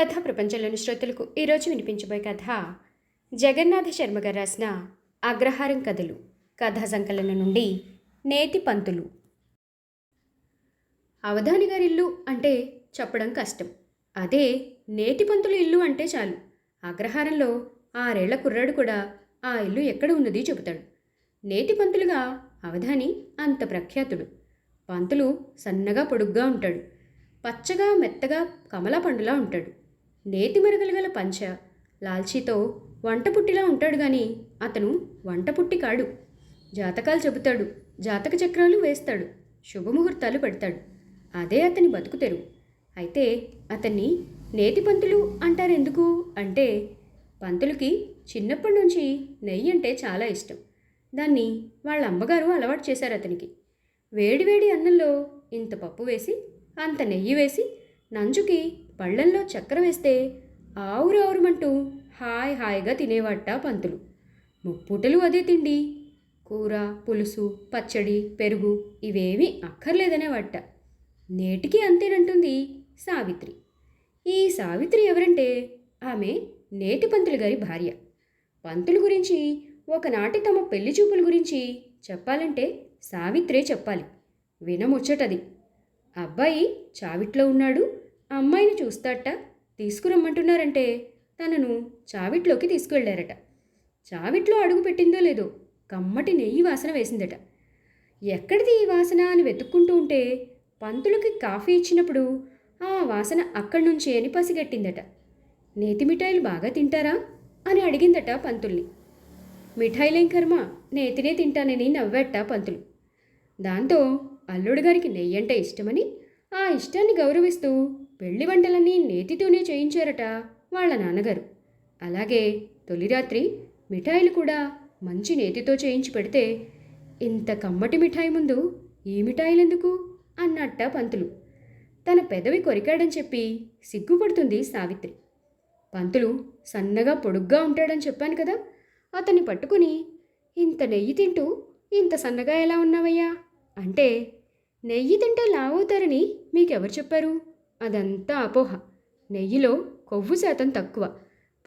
కథ ప్రపంచంలోని శ్రోతలకు ఈరోజు వినిపించబోయే కథ జగన్నాథ శర్మ గారు రాసిన అగ్రహారం కథలు కథా సంకలనం నుండి నేతి పంతులు. అవధాని గారి ఇల్లు అంటే చెప్పడం కష్టం. అదే నేతి పంతుల ఇల్లు అంటే చాలు. అగ్రహారంలో ఆరేళ్ళ కుర్రాడు కూడా ఆ ఇల్లు ఎక్కడ ఉన్నది చెబుతాడు. నేతి పంతులుగా అవధాని అంత ప్రఖ్యాతుడు. పంతులు సన్నగా పొడుగ్గా ఉంటాడు. పచ్చగా మెత్తగా కమలా పండులా ఉంటాడు. నేతి మరగలగల పంచ. లాల్చీతో వంట పుట్టిలా ఉంటాడు గాని అతను వంట పుట్టి కాడు. జాతకాలు చెబుతాడు జాతక చక్రాలు వేస్తాడు శుభముహూర్తాలు పెడతాడు. అదే అతని బతుకు తెరువు అయితే అతన్ని నేతి పంతులు అంటారెందుకు? అంటే పంతులకి చిన్నప్పటి నుంచి నెయ్యి అంటే చాలా ఇష్టం. దాన్ని వాళ్ళ అమ్మగారు అలవాటు చేశారు అతనికి. వేడివేడి అన్నంలో ఇంత పప్పు వేసి అంత నెయ్యి వేసి నంజుకి పళ్ళల్లో చక్కెర వేస్తే ఆవురు ఆవురుమంటూ హాయ్ హాయిగా తినేవాట పంతులు. ముప్పూటలు అదే తిండి. కూర పులుసు పచ్చడి పెరుగు ఇవేమీ అక్కర్లేదనేవాట నేటికి అంతేనంటుంది సావిత్రి. ఈ సావిత్రి ఎవరంటే ఆమె నేటి పంతులు గారి భార్య. పంతులు గురించి ఒకనాటి తమ పెళ్ళి చూపుల గురించి చెప్పాలంటే సావిత్రే చెప్పాలి. వినముచ్చటది. అబ్బాయి చావిట్లో ఉన్నాడు. అమ్మాయిని చూస్తాట తీసుకురమ్మంటున్నారంటే తనను చావిట్లోకి తీసుకువెళ్ళారట. చావిట్లో అడుగు పెట్టిందో లేదో కమ్మటి నెయ్యి వాసన వేసిందట. ఎక్కడిది ఈ వాసన అని వెతుక్కుంటూ ఉంటే పంతులకి కాఫీ ఇచ్చినప్పుడు ఆ వాసన అక్కడి నుంచి అని పసిగట్టిందట. నేతి మిఠాయిలు బాగా తింటారా? అని అడిగిందట పంతుల్ని. మిఠాయిలేం కర్మ? నేతినే తింటానని నవ్వట పంతులు. దాంతో అల్లుడు గారికి నెయ్యి అంటే ఇష్టమని ఆ ఇష్టాన్ని గౌరవిస్తూ పెళ్ళి వంటలన్నీ నేతితోనే చేయించారట వాళ్ళ నాన్నగారు. అలాగే తొలి రాత్రి మిఠాయిలు కూడా మంచి నేతితో చేయించి పెడితే ఇంత కమ్మటి మిఠాయి ముందు ఈ మిఠాయిలెందుకు? అన్నట్ట పంతులు. తన పెదవి కొరికాడని చెప్పి సిగ్గుపడుతుంది సావిత్రి. పంతులు సన్నగా పొడుగ్గా ఉంటాడని చెప్పాను కదా అతన్ని పట్టుకుని ఇంత నెయ్యి తింటూ ఇంత సన్నగా ఎలా ఉన్నావయ్యా? అంటే నెయ్యి తింటే లావవుతారని మీకెవరు చెప్పారు? అదంతా అపోహ. నెయ్యిలో కొవ్వు శాతం తక్కువ.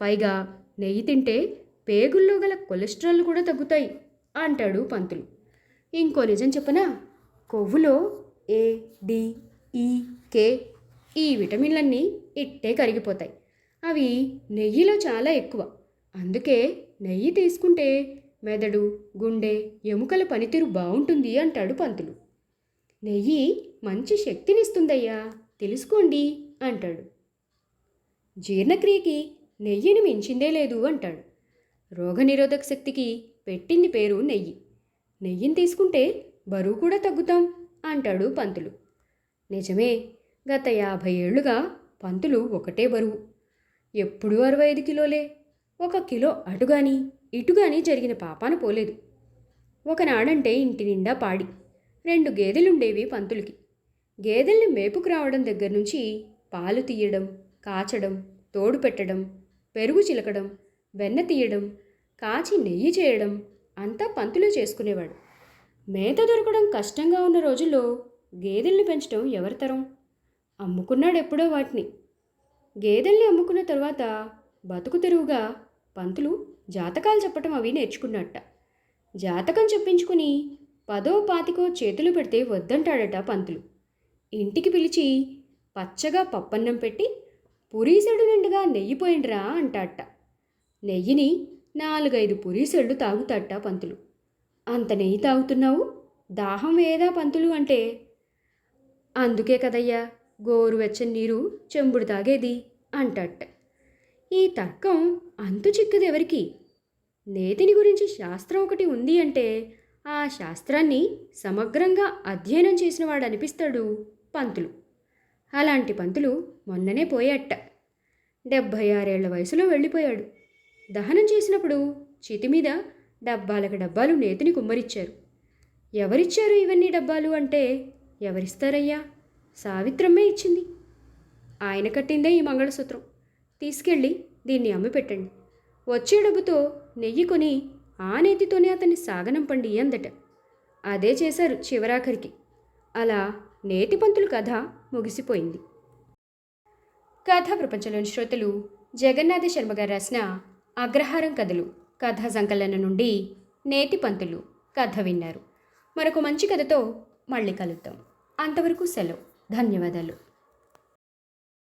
పైగా నెయ్యి తింటే పేగుల్లో గల కొలెస్ట్రాల్ కూడా తగ్గుతాయి అంటాడు పంతులు. ఇంకో నిజం చెప్పనా? కొవ్వులో ఏ డి ఈ కే ఈ విటమిన్లన్నీ ఇట్టే కరిగిపోతాయి. అవి నెయ్యిలో చాలా ఎక్కువ. అందుకే నెయ్యి తీసుకుంటే మెదడు గుండె ఎముకల పనితీరు బాగుంటుంది అంటాడు పంతులు. నెయ్యి మంచి శక్తినిస్తుందయ్యా. తెలుసుకోండి అంటాడు. జీర్ణక్రియకి నెయ్యిని మించిందే లేదు అంటాడు. రోగనిరోధక శక్తికి పెట్టింది పేరు నెయ్యి. నెయ్యిని తీసుకుంటే బరువు కూడా తగ్గుతాం అంటాడు పంతులు. నిజమే గత యాభై ఏళ్ళుగా పంతులు ఒకటే బరువు. ఎప్పుడూ అరవై ఐదు కిలోలే. ఒక కిలో అటుగాని ఇటుగాని జరిగిన పాపాన పోలేదు. ఒకనాడంటే ఇంటి నిండా పాడి. రెండు గేదెలుండేవి పంతులకి. గేదెల్ని మేపుకు రావడం దగ్గర నుంచి పాలు తీయడం కాచడం తోడు పెట్టడం పెరుగు చిలకడం వెన్న తీయడం కాచి నెయ్యి చేయడం అంతా పంతులు చేసుకునేవాడు. మేత దొరకడం కష్టంగా ఉన్న రోజుల్లో గేదెల్ని పెంచడం ఎవరి తరం? అమ్ముకున్నాడు ఎప్పుడో వాటిని. గేదెల్ని అమ్ముకున్న తర్వాత బతుకు తెరువుగా పంతులు జాతకాలు చెప్పటం అవి నేర్చుకున్నట్ట. జాతకం చెప్పించుకుని పదో పాతికో చేతులు పెడితే వద్దంటాడట పంతులు. ఇంటికి పిలిచి పచ్చగా పప్పన్నం పెట్టి పురీసెడు నిండుగా నెయ్యి పోయిండ్రా అంటాట నెయ్యిని నాలుగైదు పురీసెళ్ళు తాగుతాట పంతులు. అంత నెయ్యి తాగుతున్నావు? దాహం వేదా పంతులు అంటే? అందుకే కదయ్యా గోరువెచ్చని నీరు చెంబుడు తాగేది అంటట ఈ తర్కం అంతు చిక్కదెవరికి? నేతిని గురించి శాస్త్రం ఒకటి ఉంది అంటే ఆ శాస్త్రాన్ని సమగ్రంగా అధ్యయనం చేసినవాడు అనిపిస్తాడు పంతులు. అలాంటి పంతులు మొన్ననే పోయాట. డెబ్భై ఆరేళ్ళ వయసులో వెళ్ళిపోయాడు. దహనం చేసినప్పుడు చితి మీద డబ్బాలకు డబ్బాలు నేతిని కుమ్మరిచ్చారు. ఎవరిచ్చారు ఇవన్నీ డబ్బాలు అంటే ఎవరిస్తారయ్యా? సావిత్రమ్మే ఇచ్చింది. ఆయన కట్టిందే ఈ మంగళసూత్రం. తీసుకెళ్ళి దీన్ని అమ్మి పెట్టండి వచ్చే డబ్బుతో నెయ్యి కొని ఆ నేతితోనే అతన్ని సాగనంపండి అందట. అదే చేశారు చివరాఖరికి అలా నేతిపంతులు కథ ముగిసిపోయింది. కథా ప్రపంచంలోని శ్రోతలు జగన్నాథ శర్మ గారు రాసిన అగ్రహారం కథలు కథా సంకలనం నుండి నేతి పంతులు కథ విన్నారు. మరొక మంచి కథతో మళ్ళీ కలుద్దాం. అంతవరకు సెలవు. ధన్యవాదాలు.